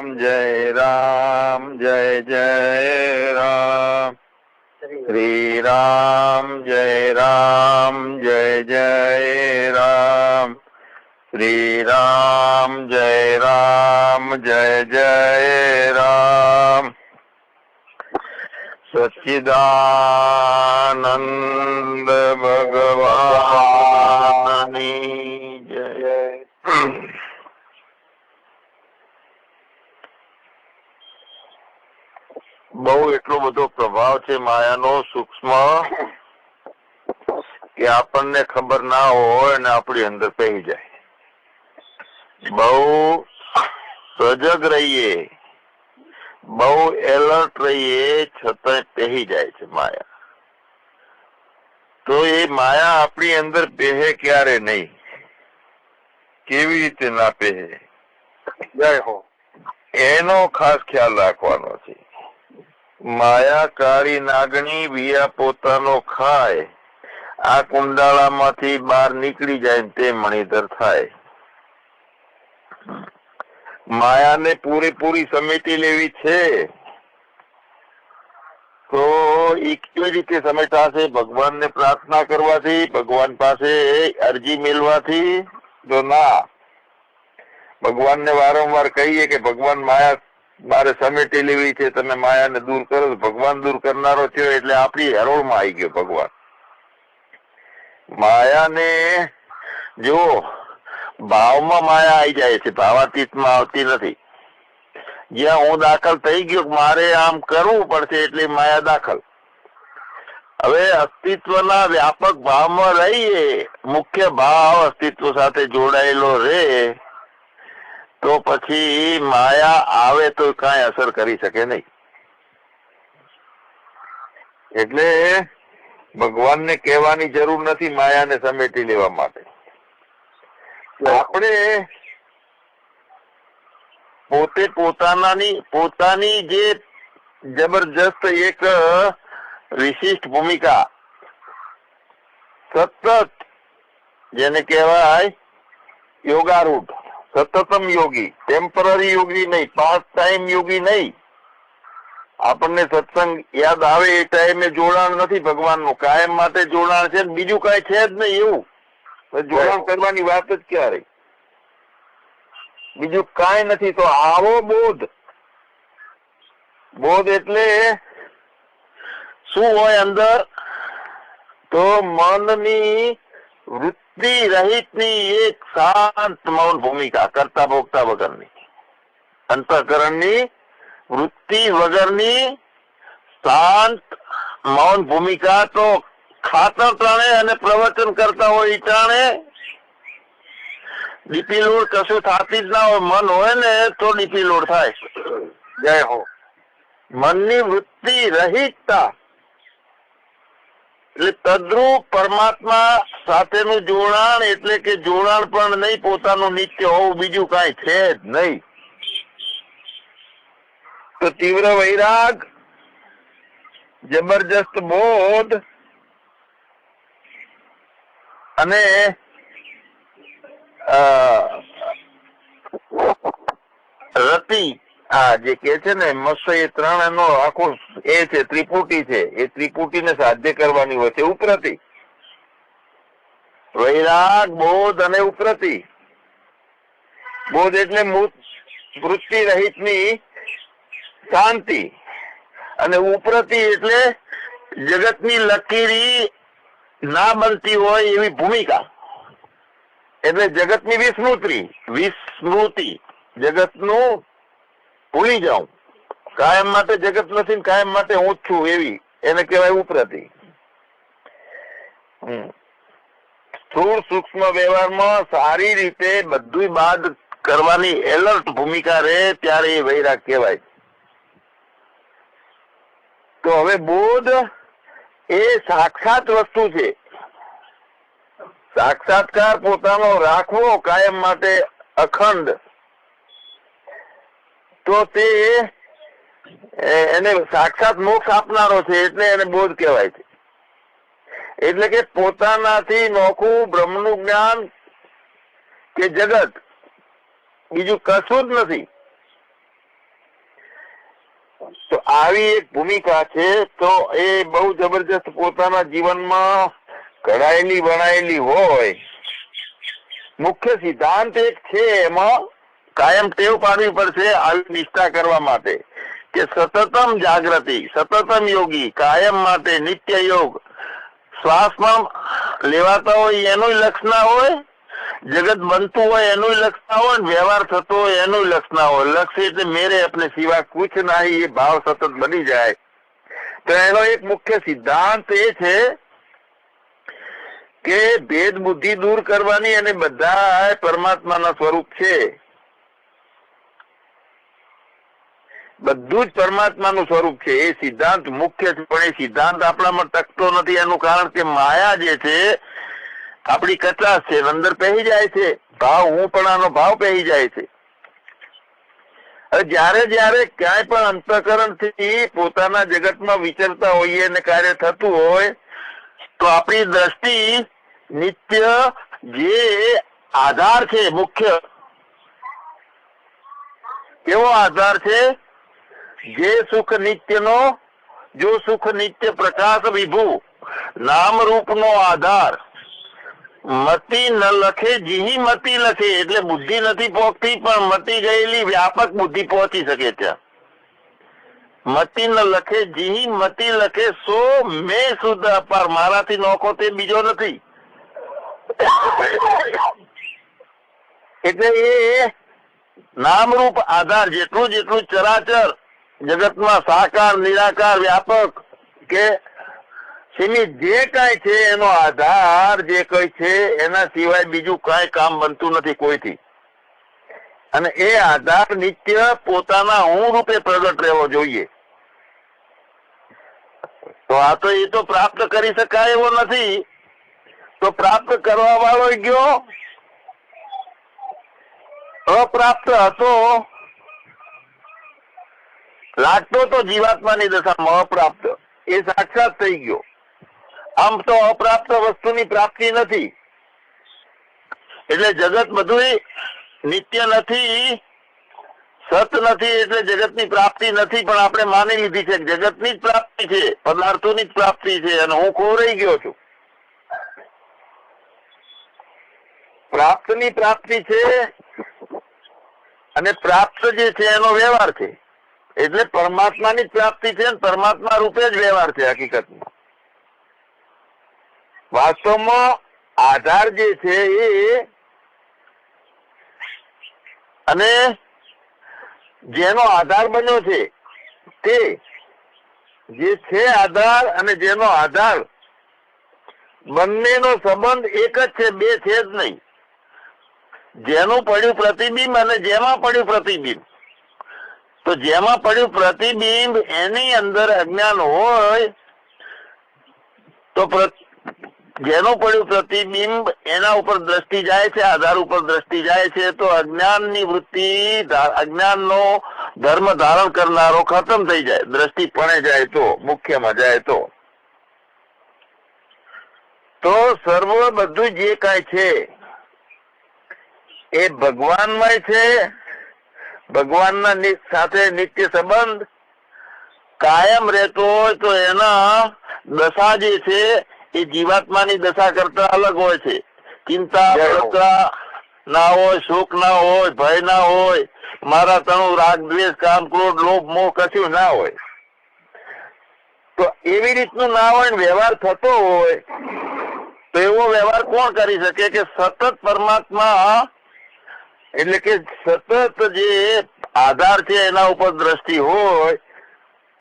રામ જય રામ જય જય રામ શ્રી રામ જય રામ જય જય રામ શ્રી રામ જય રામ જય જય રામ સચ્ચિદાનંદ ભગવાનની જય બહુ એટલો બધો પ્રભાવ છે માયાનો સૂક્ષ્મ કે આપણને ખબર ના હોય અને આપણી અંદર પહેરી જાય. બહુ સજગ રહીએ બહુ એલર્ટ રહીએ છતાં પહેરી જાય છે માયા. તો એ માયા આપણી અંદર પહેરે ક્યારે નહીં? કેવી રીતે ના પહેરે? જય હો. એનો ખાસ ખ્યાલ રાખવાનો છે. માયા નાગણી વિયા પોતાનો ખાય. આ કુંડાળામાંથી બહાર નીકળી જાય તે મણિધર થાય. માયાને પૂરેપૂરી સમેટી લેવી છે. તો એ કેવી રીતે સમેટાશે ભગવાનને પ્રાર્થના કરવાથી, ભગવાન પાસે અરજી મેળવાથી? તો ના, ભગવાનને વારંવાર કહીએ કે ભગવાન માયા મારે સમેટી લેવી છે, તમે માયાને દૂર કરો ભગવાન દૂર કરનારો થયો એટલે આપણી હરોળમાં આવી ગયો ભગવાન. માયાને જો ભાવમાં માયા આવી જાય છે, ભાવાતીતમાં આવતી નથી. જ્યાં હું દાખલ થઈ ગયો, મારે આમ કરવું પડશે એટલે માયા દાખલ. હવે અસ્તિત્વના વ્યાપક ભાવમાં રહીએ. મુખ્ય ભાવ અસ્તિત્વ સાથે જોડાયેલો રહે. તો પછી માયા આવે તો કાંઈ અસર કરી શકે નહીં. એટલે ભગવાનને કહેવાની જરૂર નથી માયાને સમેટી લેવા માટે. આપણે પોતે પોતાનાની પોતાની જે જબરજસ્ત એક વિશિષ્ટ ભૂમિકા સતત જેને કહેવાય યોગારૂઢ સતતમ યોગી ટેમ્પરરી યોગી નહીં પાર્ટ ટાઈમ યોગી નહીં. આપણને સત્સંગ યાદ આવે એ ટાઈમે જોડાણ નથી ભગવાનનું. કાયમ માટે જોડાણ છે બીજું કાંઈ છે જ નહીં એવું. જોડાણ કરવાની વાત જ ક્યારે? બીજું કાંઈ નથી, તો આવો બોધ. બોધ એટલે શું હોય અંદર? તો મનની વૃત્તિ રહિતની એક શાંત મૌન ભૂમિકા કરતા ભોગતા વગરની. અંતઃકરણની, વૃત્તિ વગરની શાંત મૌન ભૂમિકા તો ખાતર ત્રણે અને પ્રવચન કરતા હોય ટાણે ડીપી લોડ કશું થતી જ ના હોય, મન હોય ને તો ડીપી લોડ થાય. જય હો. મનની વૃત્તિ રહિતતા એટલે તદ્રુપ પરમાત્મા સાથેનું જોડાણ એટલે કે જોડાણ પણ નહીં, પોતાનું નિત્ય હોવું બીજું કાંઈ છે જ નહીં. તો તીવ્ર વૈરાગ, જબરજસ્ત બોધ અને રતિ આ જે કે છે ને મત્સ્ય એ ત્રણ એનો આખો એ છે, ત્રિપુટી છે. એ ત્રિપુટીને સાધ્ય કરવાની હોય છે ઉપરતી વૈરાગ, બોધ અને ઉપરતી બોધ એટલે વૃત્તિ રહિતની શાંતિ. અને ઉપરતી એટલે જગતની લકીરી ના બનતી હોય એવી ભૂમિકા. એટલે જગતની વિસ્મૃતિ વિસ્મૃતિ. જગતનું ભૂલી જાઉં. કાયમ માટે જગત નથી કાયમ માટે હું છું એવી. એને કહેવાય ઉપરાતી સ્થૂળ સૂક્ષ્મ વ્યવહારમાં સારી રીતે બધું બાદ કરવાની એલર્ટ ભૂમિકા રહે ત્યારે એ વૈરાગ કહેવાય. તો હવે બોધ એ સાક્ષાત વસ્તુ છે. સાક્ષાત્કાર પોતાનો રાખવો કાયમ માટે અખંડ. તો તે એને સાક્ષાત મોક્ષ આપનારો છે એટલે એને બોધ કહેવાય છે. એટલે કે પોતાનાથી નોખું બ્રહ્મનું જ્ઞાન કે જગત બીજું કશું જ નથી. તો આવી એક ભૂમિકા છે, તો એ બહુ જબરજસ્ત પોતાના જીવનમાં ઘડાયેલી બનાયેલી હોય. મુખ્ય સિદ્ધાંત એક છે એમાં કાયમ ટેવ પાડવી પડશે આવી નિષ્ઠા કરવા માટે કે સતતમ જાગૃતિ, સતતમ યોગી, કાયમ માટે નિત્ય યોગ. શ્વાસમાં લેવાતા હોય એનું લક્ષ હોય, જગત બનતું હોય એનું લક્ષ હોય, વ્યવહાર થતો હોય એનું લક્ષ હોય. લક્ષ એટલે મેરે આપણે સિવા કુછ નહીં, એ ભાવ સતત બની જાય. તો એનો એક મુખ્ય સિદ્ધાંત એ છે કે ભેદ બુદ્ધિ દૂર કરવાની અને બધા પરમાત્માના સ્વરૂપ છે. બધું જ પરમાત્માનું સ્વરૂપ છે. એ સિદ્ધાંત મુખ્ય છે પણ એ સિદ્ધાંત આપણામાં ટકતો નથી. એનું કારણ કે માયા જે છે, આપણી કચાશ છે, અંદર પહેરી જાય છે. ભાવ, હું પણ આનો ભાવ પહેરી જાય છે. હવે જ્યારે જ્યારે ક્યાંય પણ અંતકરણથી પોતાના જગતમાં વિચરતા હોઈએ અને કાર્ય થતું હોય, તો આપણી દ્રષ્ટિ નિત્ય જે આધાર છે, મુખ્ય, કેવો આધાર છે? જે સુખ નિત્યનો, જો સુખ નિત્ય પ્રકાશ વિભુ નામ રૂપનો આધાર, મતિ ન લખે, જીહી મતિ લખે, એટલે બુદ્ધિ નથી પહોંચતી પણ મતિ ગયેલી વ્યાપક બુદ્ધિ પહોંચી શકે ત્યાં. મતિ ન લખે, જીહી મતિ લખે, સો મેં શુદ્ધ અપાર. મારાથી નોખો તે બીજો નથી. એટલે એ નામરૂપ આધાર, જેટલું જેટલું ચરાચર જગતમાં સાકાર, નિરાકાર, વ્યાપક કે સીમિત જે કાંઈ છે એનો આધાર જે કઈ છે એના સિવાય બીજું કાંઈ કામ બનતું નથી કોઈથી. અને એ આધાર નિત્ય પોતાના હું રૂપે પ્રગટ રહેવો જોઈએ. તો આ તો એ તો પ્રાપ્ત કરી શકાય એવો નથી. તો પ્રાપ્ત કરવા વાળો ગયો? અપ્રાપ્ત હતો. લાગતો તો જીવાત્માની દશામાં અપ્રાપ્ત. એ સાક્ષાત થઈ ગયો. આમ તો અપ્રાપ્ત વસ્તુની પ્રાપ્તિ નથી. એટલે જગત બધું નિત્ય નથી, સત નથી, એટલે જગતની પ્રાપ્તિ નથી, પણ આપણે માની લીધી છે જગતની જ પ્રાપ્તિ છે, પદાર્થોની જ પ્રાપ્તિ છે, અને હું ખોરાઈ ગયો છું. પ્રાપ્તની પ્રાપ્તિ છે, અને પ્રાપ્ત જે છે એનો વ્યવહાર છે. એટલે પરમાત્માની જ પ્રાપ્તિ છે પરમાત્મા રૂપે જ વ્યવહાર છે હકીકતમાં. વાસ્તવમાં આધાર જે છે એ અને જેનો આધાર બન્યો છે તે જે છે આધાર અને જેનો આધાર બંનેનો સંબંધ એક જ છે, બે છે જ નહીં. જેનું પડ્યું પ્રતિબિંબ અને જેમાં પડ્યું પ્રતિબિંબ. તો જેમાં પડ્યું પ્રતિબિંબ એની અંદર અજ્ઞાન હોય, તો જેનું પડ્યું પ્રતિબિંબ એના ઉપર દ્રષ્ટિ જાય છે, આધાર ઉપર દ્રષ્ટિ જાય છે, તો અજ્ઞાનની વૃત્તિ અજ્ઞાનનો ધર્મ ધારણ કરનારો ખતમ થઈ જાય, દ્રષ્ટિ પણે જાય તો, મુખ્યમાં જાય તો. તો સર્વ બધું જે કાંઈ છે, એ ભગવાનમય છે ભગવાનના નિ- સાથે નિત્ય સંબંધ કાયમ રહેતો હોય તો એના દશા જે છે એ જીવાત્માની દશા કરતા અલગ હોય છે. ચિંતા ના હોય સુખ ના હોય ભય ના હોય મારા તણું રાગ દ્વેષ કામ ક્રોધ લોભ મોહ કશું ના હોય. તો એવી રીતનું ના હોય વ્યવહાર થતો હોય તો એવો વ્યવહાર કોણ કરી શકે કે સતત પરમાત્મા એટલે કે સતત જે આધાર છે એના ઉપર દ્રષ્ટિ હોય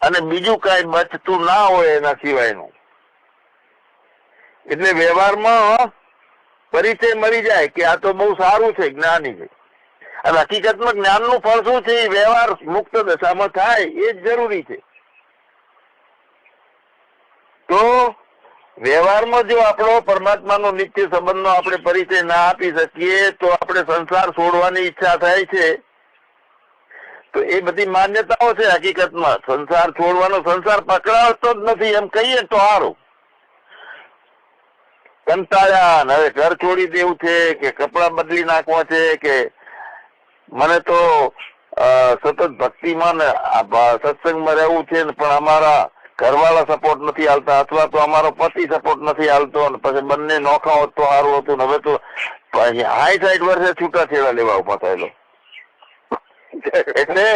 અને બીજું કઈ બચતું ના હોય એના સિવાયનું. એટલે વ્યવહારમાં પરિચય મળી જાય કે આ તો બહુ સારું છે, જ્ઞાની છે. અને હકીકતમાં જ્ઞાનનું ફળ શું છે? એ વ્યવહાર મુક્ત દશામાં થાય એ જ જરૂરી છે. તો વ્યવહારમાં જો આપણો પરમાત્માનો નિત્ય સંબંધનો આપણે પરિચય ના આપી શકીએ, તો આપણે સંસાર છોડવાની ઈચ્છા થાય છે. તો એ બધી માન્યતાઓ છે હકીકતમાં. સંસાર છોડવાનો સંસાર પકડાવતો જ નથી, એમ કહીએ તો સારું. કંટાળ્યા હવે ઘર છોડી દેવું છે કે કપડાં બદલી નાખવા છે કે મને તો સતત ભક્તિમાં સત્સંગમાં રહેવું છે પણ અમારા ઘરવાળા સપોર્ટ નથી હાલતા અથવા તો અમારો પતિ સપોર્ટ નથી હાલતો પછી બંને નોખા હોત તો સારું હતું હવે તો હાઈ સાઈડ વર્ષે છૂટાછેડા લેવા ઊભા થયેલો. એટલે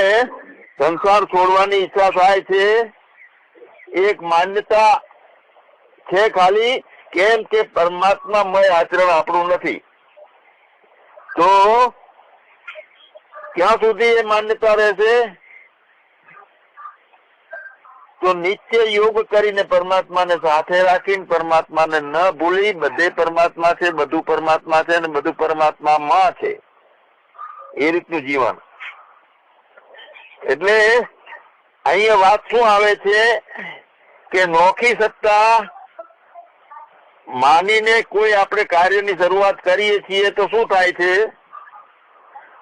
સંસાર છોડવાની ઈચ્છા થાય છે. એક માન્યતા છે ખાલી કેમ કે પરમાત્મામય આચરણ આપણું નથી. તો ક્યાં સુધી એ માન્યતા રહેશે? તો નિત્ય યોગ કરીને પરમાત્માને સાથે રાખીને પરમાત્માને ન ભૂલી, બધે પરમાત્મા છે, બધું પરમાત્મા છે અને બધું પરમાત્મામાં છે. એ રીતનું જીવન. એટલે અહીંયા વાત શું આવે છે કે નોખી સત્તા માનીને કોઈ આપણે કાર્યની શરૂઆત કરીએ છીએ તો શું થાય છે?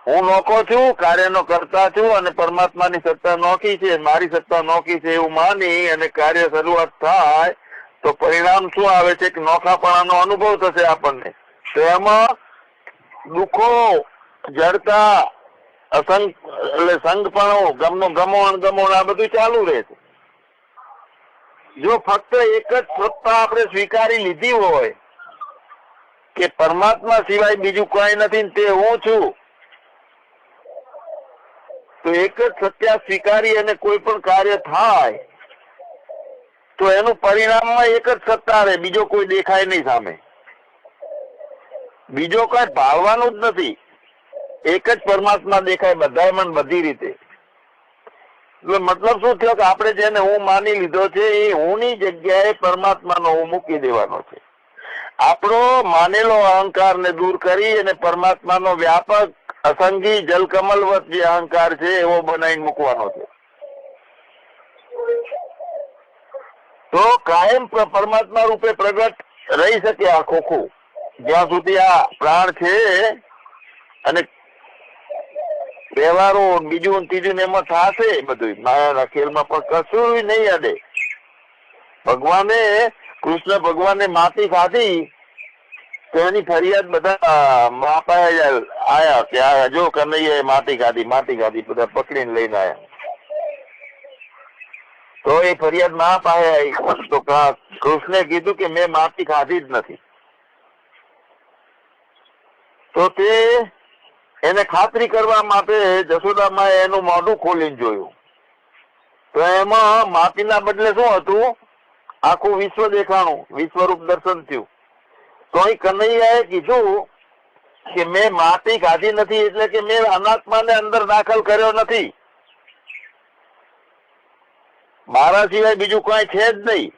હું નોખો છું, કાર્યનો કરતા છું અને પરમાત્માની સત્તા નોખી છે, મારી સત્તા નોખી છે એવું માની અને કાર્ય શરૂઆત થાય તો પરિણામ શું આવે છે? કે નોખાપણાનો અનુભવ થશે આપણને. તો એમાં દુઃખો, જડતા, અસંગ, એટલે સંગપણો ગમનો ગમો, અણગમો આ બધું ચાલુ રહે છે. જો ફક્ત એક જ સત્તા આપણે સ્વીકારી લીધી હોય કે પરમાત્મા સિવાય બીજું કઈ નથી તે હું છું તો એક જ સત્યા સ્વીકારી અને કોઈ પણ કાર્ય થાય, તો એનું પરિણામમાં એક જ સત્તા રહે, બીજો કોઈ દેખાય નહીં સામે. બીજો કઈ ભાળવાનું જ નથી. એક જ પરમાત્મા દેખાય બધા મન બધી રીતે. એટલે મતલબ શું થયો કે આપણે જેને હું માની લીધો છે, એ હુંની જગ્યાએ પરમાત્માનો હું મૂકી દેવાનો છે. આપણો માનેલો અહંકારને દૂર કરી અને પરમાત્માનો વ્યાપક અસંગી જલકમલવત જે અહંકાર છે એવો બનાવીને મૂકવાનો છે. તો કાયમ પરમાત્મા રૂપે પ્રગટ રહી શકે આ ખોખું. જ્યાં સુધી આ પ્રાણ છે અને વ્યવહારો બીજું ત્રીજું ને એમાં થશે બધું માયાના ખેલમાં પણ કશું નહીં અડે ભગવાને, કૃષ્ણ ભગવાને માટી ખાધી તો ફરિયાદ બધા મા આયા કે આ જો કનૈયા માટી ખાધી માટી ખાધી બધા પકડીને લઈને આયા. તો એ ફરિયાદ મા પાસે તો કૃષ્ણે કીધું કે મેં માટી ખાધી જ નથી. તો તે એને ખાતરી કરવા માટે જશોદામાં એનું મોઢું ખોલીને જોયું. તો એમાં માટીના બદલે શું હતું? આખું વિશ્વ દેખાણું, વિશ્વરૂપ દર્શન થયું. તો અહીં કનૈયાએ કીધું કે મેં માટી કાઢી નથી એટલે કે મેં અનાત્માને અંદર દાખલ કર્યો નથી. મારા સિવાય બીજું કઈ છે જ નહીં.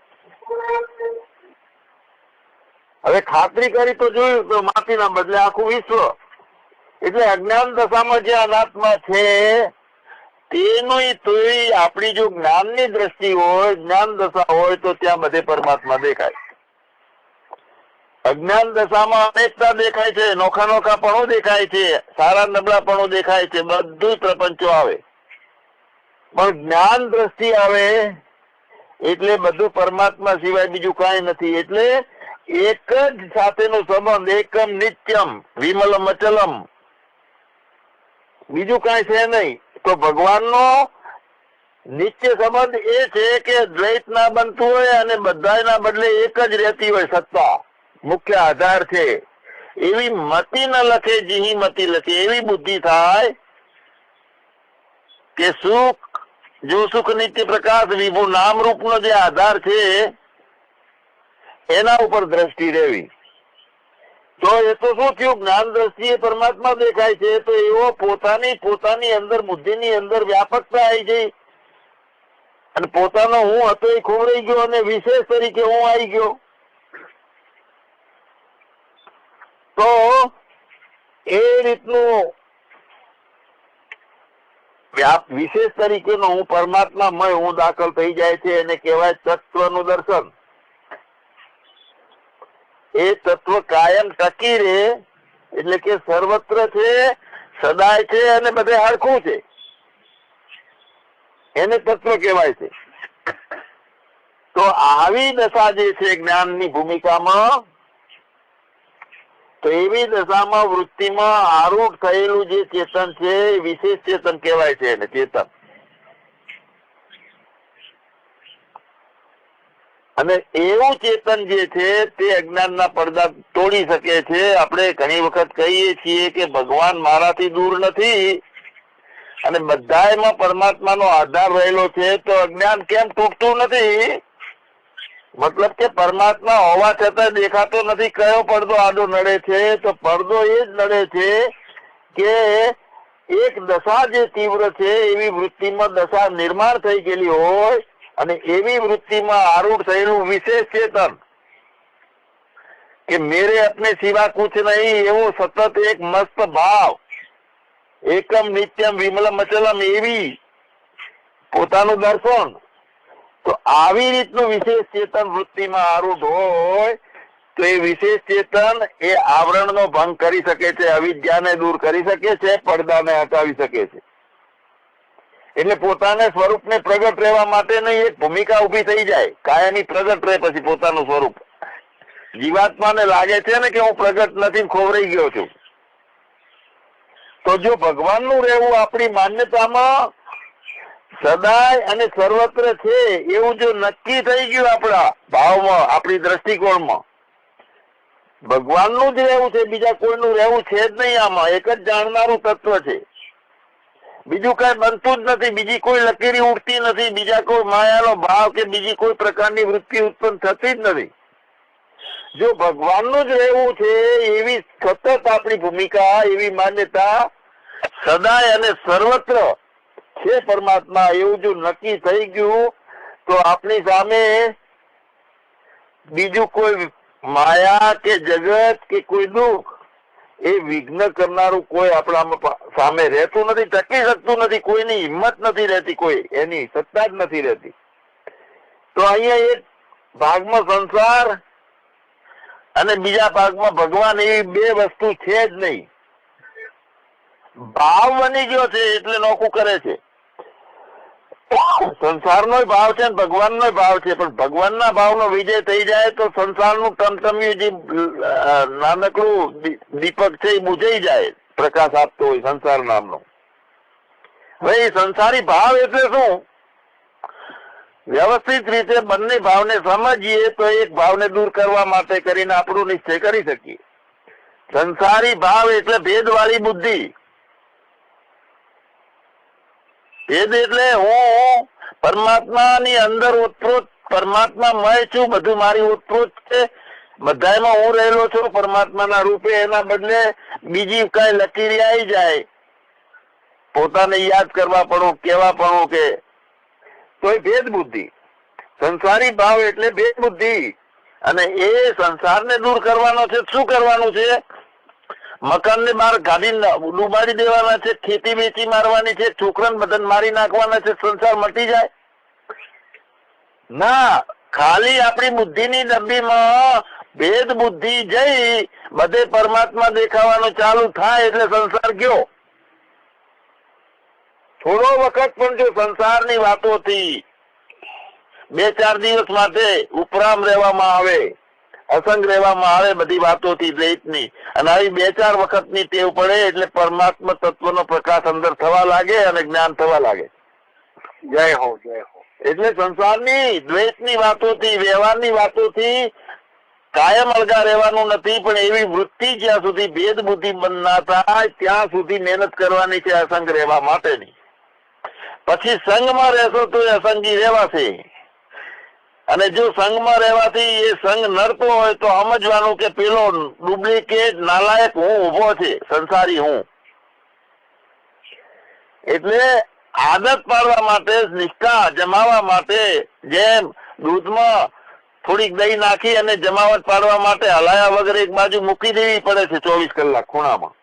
હવે ખાતરી કરી તો જોયું તો માટીના બદલે આખું વિશ્વ. એટલે અજ્ઞાન દશામાં જે અનાત્મા છે, તેનું તોય આપણી જો જ્ઞાનની દ્રષ્ટિ હોય, જ્ઞાન દશા હોય, તો ત્યાં બધે પરમાત્મા દેખાય. અજ્ઞાન દશામાં અનેકતા દેખાય છે, નોખા નોખા પણ દેખાય છે, સારા નબળા પણ દેખાય છે, બધું પ્રપંચો આવે. પણ જ્ઞાન દ્રષ્ટિ આવે એટલે બધું પરમાત્મા સિવાય બીજું કાંઈ નથી. એટલે એક જ સાથેનો સંબંધ, એકમ નિત્યમ, વિમલમ અચલમ. બીજું કાંઈ છે નહીં. તો ભગવાનનો નિત્ય સંબંધ એ છે કે દ્વૈત ના બનતું હોય અને બધાના બદલે એક જ રહેતી હોય સત્તા. મુખ્ય આધાર છે. એવી મતિ ન લખે, જીહી મતિ લખે, એવી બુદ્ધિ થાય કે સુખ, જો સુખ નિત્ય પ્રકાશ, વિભુ નામ રૂપનો જે આધાર છે, એના ઉપર દ્રષ્ટિ રહેવી. તો એ તો શું થયું? જ્ઞાન દ્રષ્ટિએ પરમાત્મા દેખાય છે, તો એવો પોતાની પોતાની અંદર, બુદ્ધિની અંદર વ્યાપકતા આવી ગઈ. અને પોતાનો હું હતો એ ખોવાઈ ગયો અને વિશેષ તરીકે હું આવી ગયો. તો એ રીતનું વ્યાપ વિશેષ તરીકેનો હું પરમાત્મામય હું દાખલ થઈ જાય છે એને કહેવાય તત્વનું દર્શન. એ તત્વ કાયમ ટકી રહે એટલે કે સર્વત્ર છે, સદાય છે અને બધે હરખું છે. એને તત્વ કહેવાય છે. તો આવી દશા જે છે જ્ઞાનની ભૂમિકામાં તો દશામાં વૃત્તિમાં આરૂઢ થયેલું જે ચેતન છે, એ વિશેષ ચેતન કહેવાય છે એને, ચેતન. અને એવું ચેતન જે છે, તે અજ્ઞાનના પડદા તોડી શકે છે. આપણે ઘણી વખત કહીએ છીએ કે ભગવાન મારાથી દૂર નથી અને બધાયમાં પરમાત્માનો આધાર રહેલો છે, તો અજ્ઞાન કેમ તૂટતું નથી? મતલબ કે પરમાત્મા હોવા છતાં દેખાતો નથી, કયો પડદો આડો નડે છે, તો પડદો એ જ નડે છે કે એક દશા જે તીવ્ર છે, એવી વૃત્તિમાં દશા નિર્માણ થઈ ગયેલી હોય અને એવી વૃત્તિમાં આરૂઢ થયેલું વિશેષ ચેતન કે મેરે અપને સિવા કુછ નહીં, એવો સતત એક મસ્ત ભાવ, એકમ નિત્યમ વિમલમ અચલમ એવી પોતાનું દર્શન તો આવી રીતનું વિશેષ ચેતન વૃત્તિમાં આરૂઢ હોય, તો એ વિશેષ ચેતન એ આવરણનો ભંગ કરી શકે છે, અવિદ્યાને દૂર કરી શકે છે, પડદાને હટાવી શકે છે. એટલે પોતાના સ્વરૂપને પ્રગટ રહેવા માટેની એક ભૂમિકા ઊભી થઈ જાય. કાયમી પ્રગટ રહે પછી પોતાનું સ્વરૂપ. જીવાત્માને લાગે છે ને કે હું પ્રગટ નથી, ખોવરાઈ ગયો છું. તો જો ભગવાનનું રહેવું આપણી માન્યતામાં સદાય અને સર્વત્ર છે એવું જો નક્કી થઈ ગયું આપણા ભાવમાં, આપણી દ્રષ્ટિકોણમાં. ભગવાનનું જ રહેવું છે, બીજા કોઈનું રહેવું છે જ નહીં આમાં. એક જ જાણનારું તત્વ છે. બીજું કઈ બનતું જ નથી, બીજી કોઈ લકીરી ઉડતી નથી, બીજા કોઈ માયાનો ભાવ કે બીજી કોઈ પ્રકારની વૃત્તિ ઉત્પન્ન થતી જ નથી. જો ભગવાનનું જ રહેવું છે, એવી સતત આપણી ભૂમિકા, એવી માન્યતા સદાય અને સર્વત્ર છે પરમાત્મા એવું જો નક્કી થઈ ગયું, તો આપણી સામે બીજું કોઈ માયા કે જગત કે કોઈ દુઃખ, એ વિઘ્ન કરનારું કોઈ આપણા સામે રહેતું નથી, ટકી શકતું નથી, કોઈની હિંમત નથી રહેતી, કોઈ એની સત્તા જ નથી રહેતી. તો અહીંયા એક ભાગમાં સંસાર અને બીજા ભાગમાં ભગવાન એવી બે વસ્તુ છે જ નહીં. ભાવ બની ગયો છે એટલે નોખું કરે છે. સંસારનો ભાવ છે ભગવાનનો ભાવ છે, પણ ભગવાનના ભાવનો વિજય થઈ જાય તો સંસારનું ટમટમ્યું જે નાનકડું દીપક છે એ બુજાઈ જાય, પ્રકાશ આપતો હોય સંસાર નામનો. હવે સંસારી ભાવ એટલે શું? વ્યવસ્થિત રીતે બંને ભાવને સમજીએ તો એક ભાવને દૂર કરવા માટે કરીને આપણું નિશ્ચય કરી શકીએ. સંસારી ભાવ એટલે ભેદવાળી બુદ્ધિ. એટલે હું પરમાત્માની અંદર ઉત્પૃત પરમાત્મા મય છું, બધું મારી ઉત્પૃત છે. બધામાં હું રહેલો છું, પરમાત્માના રૂપે, એના બદલે બીજી કઈ લકીરી આવી જાય. પોતાને યાદ કરવા પણ કેવા પણ કે તો એ ભેદ બુદ્ધિ. સંસારી ભાવ એટલે ભેદ બુદ્ધિ. અને એ સંસારને દૂર કરવાનો છે, શું કરવાનું છે? મકાનને બહાર ગાડી ડુબાડી દેવાના છે, ખેતી વેચી મારવાની છે, છોકરાને બધાને મારી નાખવાના છે, સંસાર મટી જાય. ના, ખાલી આપણી બુદ્ધિની ડબ્બીમાં ભેદ બુદ્ધિ જઈ બધે પરમાત્મા દેખાવાનું ચાલુ થાય એટલે સંસાર ગયો. થોડો વખત પણ જો સંસારની વાતોથી બે ચાર દિવસ માટે ઉપરામ રહેવામાં આવે. અસંગ રહેવામાં આવે બધી વાતોથી દ્વૈતની. અને આવી બે ચાર વખતની ટેવ પડે એટલે પરમાત્મા તત્વનો પ્રકાશ અંદર થવા લાગે અને જ્ઞાન થવા લાગે. જય હો જય હો. એટલે સંસારની દ્વૈતની વાતોથી વ્યવહારની વાતોથી કાયમ અળગા રહેવાનું નથી પણ એવી વૃત્તિ જ્યાં સુધી ભેદ બુદ્ધિ બંધ ના થાય ત્યાં સુધી મહેનત કરવાની છે અસંગ રહેવા માટેની. પછી સંઘમાં રહેશો તો અસંગી રહેવાશે. અને જો સંઘમાં રહેવાથી એ સંઘ નડતો હોય તો સમજવાનું કે પેલો ડુપ્લિકેટ નાલાયક હું ઊભો છે, સંસારી હું. એટલે આદત પાડવા માટે, નિષ્ઠા જમાવા માટે, જેમ દૂધમાં થોડીક દહીં નાખી અને જમાવટ પાડવા માટે હલાયા વગર એક બાજુ મૂકી દેવી પડે છે ચોવીસ કલાક ખૂણામાં.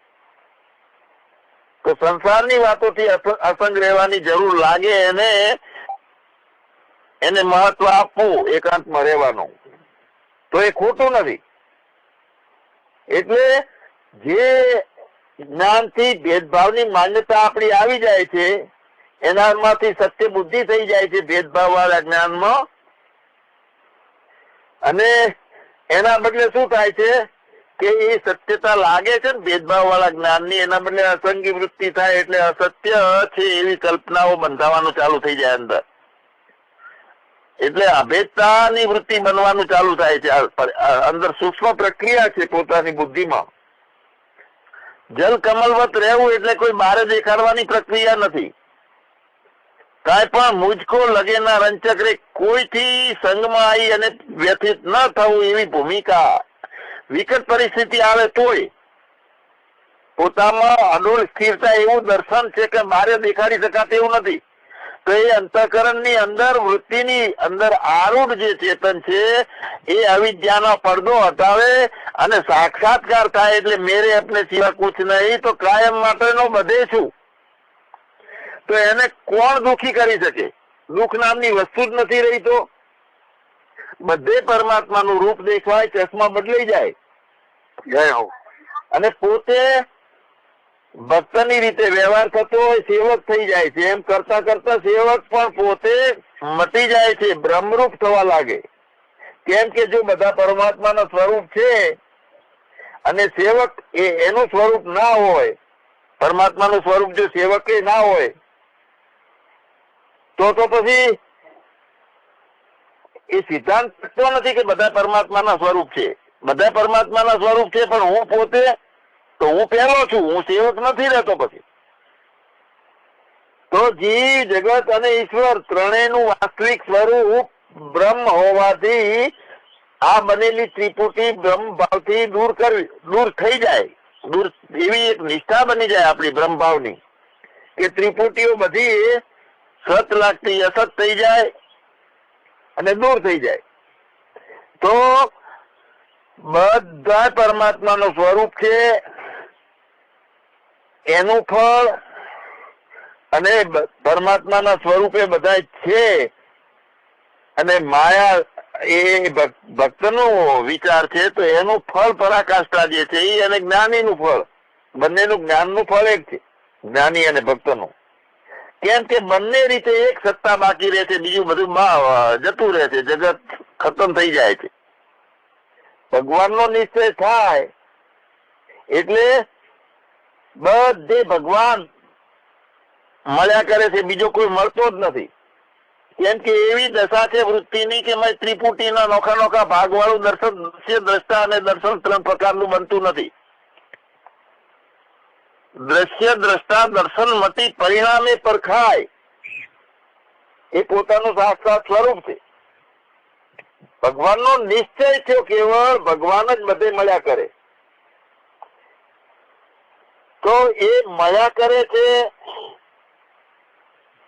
તો સંસારની વાતોથી અસ- અસંગ રહેવાની જરૂર લાગે એને એને મહત્વ આપવું એકાંતમાં રહેવાનું. તો એ ખોટું નથી. એટલે જે જ્ઞાનથી ભેદભાવની માન્યતા આપણી આવી જાય છે, એનામાંથી સત્ય બુદ્ધિ થઈ જાય છે ભેદભાવ વાળા જ્ઞાનમાં. અને એના બદલે શું થાય છે કે એ સત્યતા લાગે છે ને ભેદભાવ વાળા જ્ઞાનની, એના બદલે અસંગી વૃત્તિ થાય એટલે અસત્ય છે એવી કલ્પનાઓ બંધાવાનું ચાલુ થઈ જાય અંદર. એટલે અભેદતાની વૃત્તિ બનવાનું ચાલુ થાય છે. અંદર સૂક્ષ્મ પ્રક્રિયા છે પોતાની બુદ્ધિમાં. જલ કમલવત રહેવું એટલે કોઈ બહાર દેખાડવાની પ્રક્રિયા નથી. કાંઈ પણ મુજકો, લગેના રંચક રે કોઈથી સંગમાં આવી અને વ્યથિત ન થવું એવી ભૂમિકા. વિકટ પરિસ્થિતિ આવે તોય પોતામાં અડોળ સ્થિરતા એવું દર્શન છે કે મારે દેખાડી શકાતું એવું નથી. તો એ અંતઃકરણની અંદર વૃત્તિની અંદર આરૂઢ જે ચેતન છે એ અવિદ્યાનો પડદો હટાવે અને સાક્ષાત્કાર થાય એટલે મેરે અપને સિવા કુછ નહીં તો કાયમ માટેનો બધે છું. તો એને કોણ દુખી કરી શકે? દુઃખ નામની વસ્તુ જ નથી રહી તો? બધે પરમાત્માનું રૂપ દેખાય ચશ્મા બદલાઈ જાય. જય હો. અને પોતે ભક્તની રીતે વ્યવહાર થતો હોય સેવક થઈ જાય છે. એમ કરતા કરતા સેવક પણ પોતે મટી જાય છે, બ્રહ્મરૂપ થવા લાગે. કેમ કે જો બધા પરમાત્માના સ્વરૂપ છે અને સેવક એ એનું સ્વરૂપ ના હોય, પરમાત્માનું સ્વરૂપ જો સેવકે ના હોય, તો તો પછી એ સિદ્ધાંત નથી કે બધા પરમાત્માના સ્વરૂપ છે. બધા પરમાત્માના સ્વરૂપ છે, પણ હું પોતે તો હું પહેલો છું, હું સેવક નથી રહેતો પછી. તો જીવ જગત અને ઈશ્વર ત્રણેયનું વાસ્તવિક સ્વરૂપ બ્રહ્મ હોવાથી આ બનેલી ત્રિપુટી બ્રહ્મ ભાવથી દૂર કરવી, દૂર થઈ જાય. દૂર એવી એક નિષ્ઠા બની જાય આપણી બ્રહ્મ ભાવની કે ત્રિપુટીઓ બધી સત લાગતી અસત થઈ જાય અને દૂર થઈ જાય. તો બધા પરમાત્માનું સ્વરૂપ છે એનું ફળ અને પરમાત્માના સ્વરૂપે બધા છે. અને માયા એ ભક- ભક્તનો વિચાર છે, તો એનું ફળ પરાકાષ્ઠા જે છે એ અને જ્ઞાનીનું ફળ. બંનેનું જ્ઞાનનું ફળ એક છે, જ્ઞાની અને ભક્તનું. કેમ કે બંને રીતે એક સત્તા બાકી રહે છે, બીજું બધું જતું રહે છે, જગત ખતમ થઈ જાય છે. ભગવાનનો નિશ્ચય થાય, એટલે બધે ભગવાન મળ્યા કરે છે, બીજો કોઈ મળતો જ નથી. કેમ કે એવી દશા છે વૃત્તિની કે ત્રિપુટીના નોખા નોખા ભાગવાળું દર્શન, દ્રશ્ય, દ્રષ્ટા અને દર્શન ત્રણ પ્રકારનું બનતું નથી. દ્રશ્ય, દ્રષ્ટા, દર્શન મતી પરિણામે પરખાય. એ પોતાનું સાક્ષાત સ્વરૂપ છે. ભગવાનનો નિશ્ચય થયો, કેવળ ભગવાન જ બધે મળ્યા કરે. તો એ મળ્યા કરે છે,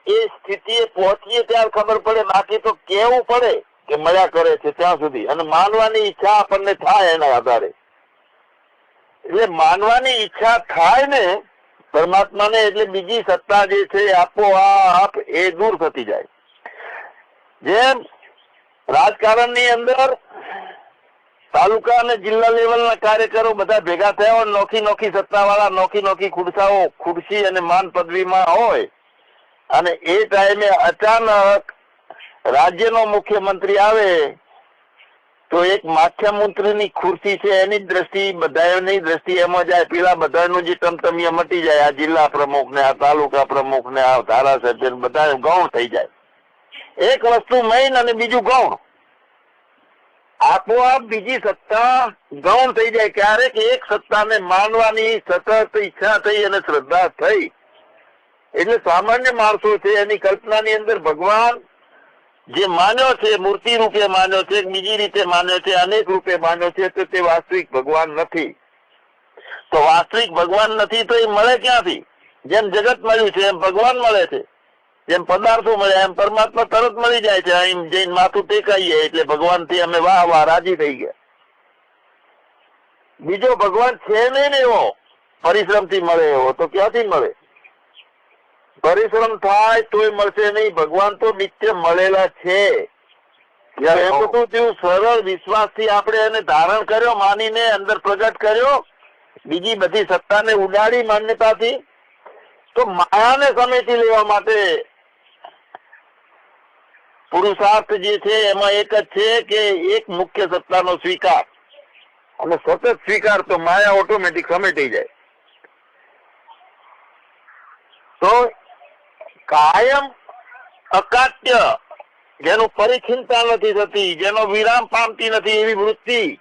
એ સ્થિતિએ પહોંચીએ ત્યારે ખબર પડે, બાકી તો કેવું પડે કે મળ્યા કરે છે ત્યાં સુધી. અને માનવાની ઈચ્છા આપણને થાય એના આધારે. એટલે માનવાની ઈચ્છા થાય ને, પરમાત્માને એટલે બીજી સત્તા જે છે આપોઆપ એ દૂર થતી જાય. જેમ રાજકારણની અંદર તાલુકા અને જિલ્લા લેવલના કાર્યકરો બધા ભેગા થયા હોય, નોખી નોખી સત્તાવાળા, નોખી નોખી ખુરશાઓ ખુરશી અને માન પદવીમાં હોય. અને એ ટાઈમે અચાનક રાજ્યનો મુખ્યમંત્રી આવે, તો એક મુખ્યમંત્રીની ખુરશી છે એની દ્રષ્ટિ બધાની દ્રષ્ટિ એમાં જાય. પેલા બધાનું જે ટમટમિયા મટી જાય, આ જિલ્લા પ્રમુખ ને આ તાલુકા પ્રમુખ ને આ ધારાસભ્ય બધા ગૌણ થઈ જાય. એક વસ્તુ મેઇન અને બીજું ગૌણ. આપોઆપ બીજી સત્તા ગૌણ થઈ જાય ક્યારેક એક સત્તાને માનવાની સતત ઈચ્છા થઈ અને શ્રદ્ધા થઈ. એટલે સામાન્ય માણસો છે, એની કલ્પનાની અંદર ભગવાન જે માન્યો છે, મૂર્તિ રૂપે માન્યો છે, બીજી રીતે માન્યો છે, અનેક રૂપે માન્યો છે, તો તે વાસ્તવિક ભગવાન નથી. તો વાસ્તવિક ભગવાન નથી તો એ મળે ક્યાંથી? જેમ જગત મળ્યું છે, એમ ભગવાન મળે છે. જેમ પદાર્થો મળ્યા એમ પરમાત્મા તરત મળી જાય છે. અહીં જઈને માથું ટેકાઈએ એટલે ભગવાનથી અમે વાહ વાહ રાજી થઈ ગયા. બીજો ભગવાન છે નહીં ને એવો પરિશ્રમથી મળે એવો તો ક્યાંથી મળે? પરિશ્રમ થાય તોય મળશે નહીં. ભગવાન તો નિત્ય મળેલા છે. બધું થયું સરળ વિશ્વાસથી આપણે એને ધારણ કર્યો માનીને અંદર પ્રગટ કર્યો. બીજી બધી સત્તાને ઉડાડી માન્યતાથી. તો માયાને સમેટી લેવા માટે પુરુષાર્થ જે છે, એમાં એક જ છે કે એક મુખ્ય સત્તાનો સ્વીકાર. અને સતત સ્વીકાર તો માયા ઓટોમેટિક સમેટી જાય. તો કાયમ અકાટ્ય જેનું પરિચિંતા નથી થતી, જેનો વિરામ પામતી નથી એવી વૃત્તિ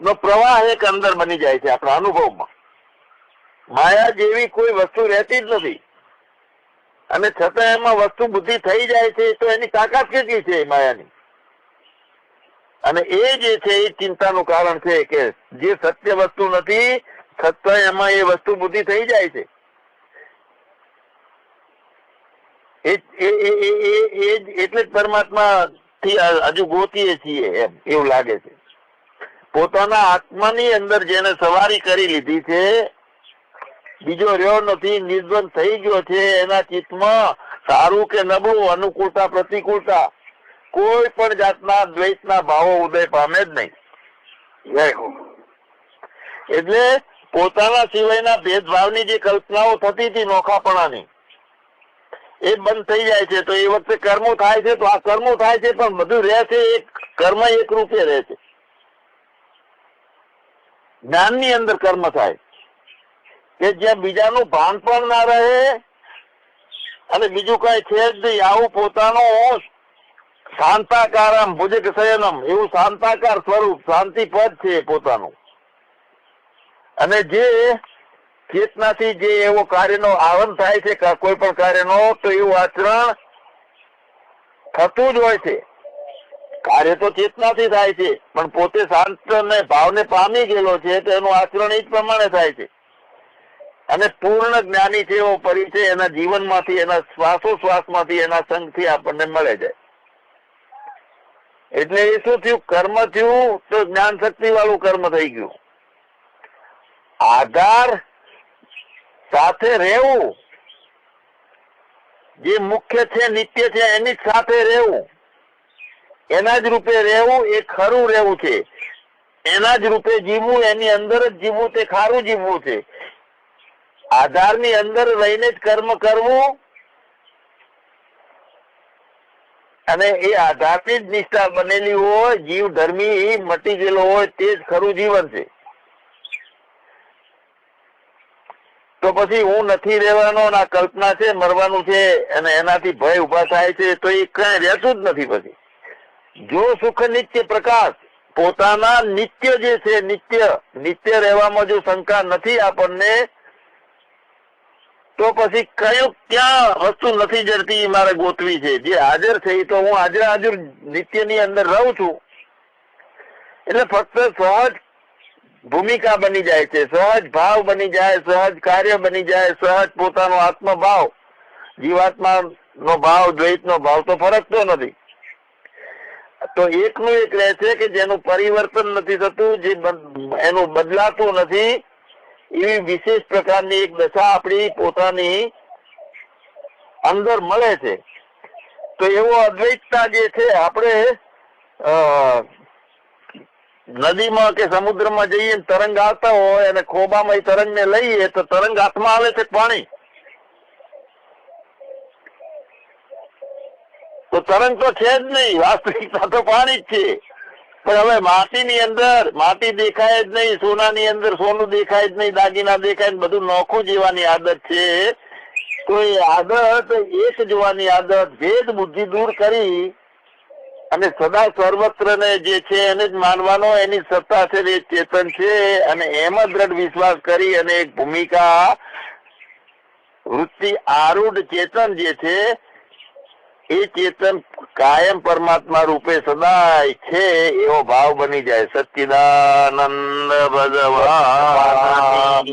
નો પ્રવાહ એક અંદર બની જાય છે આપણા અનુભવમાં. માયા જેવી કોઈ વસ્તુ રહેતી જ નથી. અને છતાં એમાં વસ્તુ બુદ્ધિ થઈ જાય છે તો એની તાકાત કેટલી છે માયાની? અને એ જે છે એ ચિંતાનું કારણ છે કે જે સત્ય વસ્તુ નથી, છતાં એમાં એ વસ્તુ બુદ્ધિ થઈ જાય છે. એટલે પરમાત્મા થી હજુ ગોતીએ છીએ એમ, એવું લાગે છે. પોતાના આત્માની અંદર જેને સવારી કરી લીધી છે બીજો રહ્યો નથી, નિર્ધન થઈ ગયો છે, એના ચિત્તમાં સારું કે નબળું અનુકૂળતા, પ્રતિકૂળતા? કોઈ પણ જાતના દ્વૈતના ભાવો ઉદય પામે જ નહીં. એટલે પોતાના સિવાયના ભેદભાવની જે કલ્પનાઓ થતી હતી નોખાપણાની, એ બંધ થઈ જાય છે. તો એ વખતે કર્મો થાય છે, તો આ કર્મો થાય છે, પણ બધું રહે છે એક કર્મ એક રૂપે રહે છે. જ્ઞાનની અંદર કર્મ થાય. કે જ્યાં બીજાનું ભાન પણ ના રહે અને બીજું કઈ છે જ નહીં. આવું પોતાનું શાંતાકારમ, ભુજક શયનમ, એવું શાંતાકાર સ્વરૂપ શાંતિ છે પોતાનું. અને જે ચેતનાથી જે એવો કાર્યનો આવન થાય છે કોઈ પણ કાર્યનો, તો એવું આચરણ થતું જ હોય છે. કાર્ય તો ચેતનાથી થાય છે, પણ પોતે શાંત ને ભાવને પામી ગયેલો છે, તો એનું આચરણ એ જ પ્રમાણે થાય છે. અને પૂર્ણ જ્ઞાની છે એવો પરિચય એના જીવનમાંથી, એના શ્વાસોશ્વાસમાંથી, એના સંઘથી આપણને મળે છે. એટલે એ શું થયું? કર્મ થયું તો જ્ઞાન શક્તિ વાળું કર્મ થઈ ગયું. આધાર સાથે રહેવું, જે મુખ્ય છે, નિત્ય છે, એની સાથે રહેવું. એના જ રૂપે રહેવું, એ ખરું રહેવું છે. એના જ રૂપે જીવવું, એની અંદર જ જીવવું, તે ખારું જીવવું છે. આધારની અંદર રહીને જ કર્મ કરવું અને એ આધારની જ નિષ્ઠા બનેલી હોય, જીવ ધર્મી મટી ગયેલો હોય તે જ ખરું જીવન છે. તો પછી હું નથી રહેવાનો આ કલ્પના છે, મરવાનું છે અને એનાથી ભય ઊભા થાય છે, તો એ કઈ રહેતું જ નથી પછી. જો સુખ નિત્ય પ્રકાશ, પોતાના નિત્ય જે છે, નિત્ય નિત્ય રહેવામાં જો શંકા નથી આપણને તો પછી કયું ક્યાં વસ્તુ નથી જડતી મારે ગોતવી છે? જે હાજર છે તો હું હાજર હાજર નિત્યની અંદર રહું છું. એટલે ફક્ત સહજ ભૂમિકા બની જાય છે, સહજ ભાવ બની જાય, સહજ કાર્ય બની જાય, સહજ પોતાનો આત્મભાવ. જીવાત્મા નો ભાવ દ્વૈત નો ભાવ તો ફરકતો નથી. તો એકનું એક રહે છે કે જેનું પરિવર્તન નથી થતું, જે એનું બદલાતું નથી એવી વિશેષ પ્રકારની એક દશા આપણી પોતાની અંદર મળે છે. તો એવો અદ્વૈતતા જે છે, આપણે નદીમાં કે સમુદ્રમાં જઈએ તરંગ આવતા હોય અને ખોબામાં એ તરંગને લઈએ તો તરંગ હાથમાં આવે છે પાણી. તો તરંગ તો છે જ નહીં, વાસ્તવિકતા તો પાણી જ છે. પણ હવે માટીની અંદર, માટી દેખાય જ નહીં, સોનાની અંદર સોનું દેખાય જ નહીં, દાગીના દેખાય બધું નોખું જીવાની આદત છે. તો એ આદત એક જોવાની આદત, ભેદ બુદ્ધિ દૂર કરી અને સદા સર્વત્ર ને જે છે એને જ માનવાનો એની સત્તા છે એ ચેતન છે અને એમાં દ્રઢ વિશ્વાસ કરી અને એક ભૂમિકા, વૃત્તિ આરૂઢ ચેતન જે છે એ ચેતન કાયમ પરમાત્મા રૂપે સદાય છે એવો ભાવ બની જાય. સચ્ચિદાનંદ ભગવાન.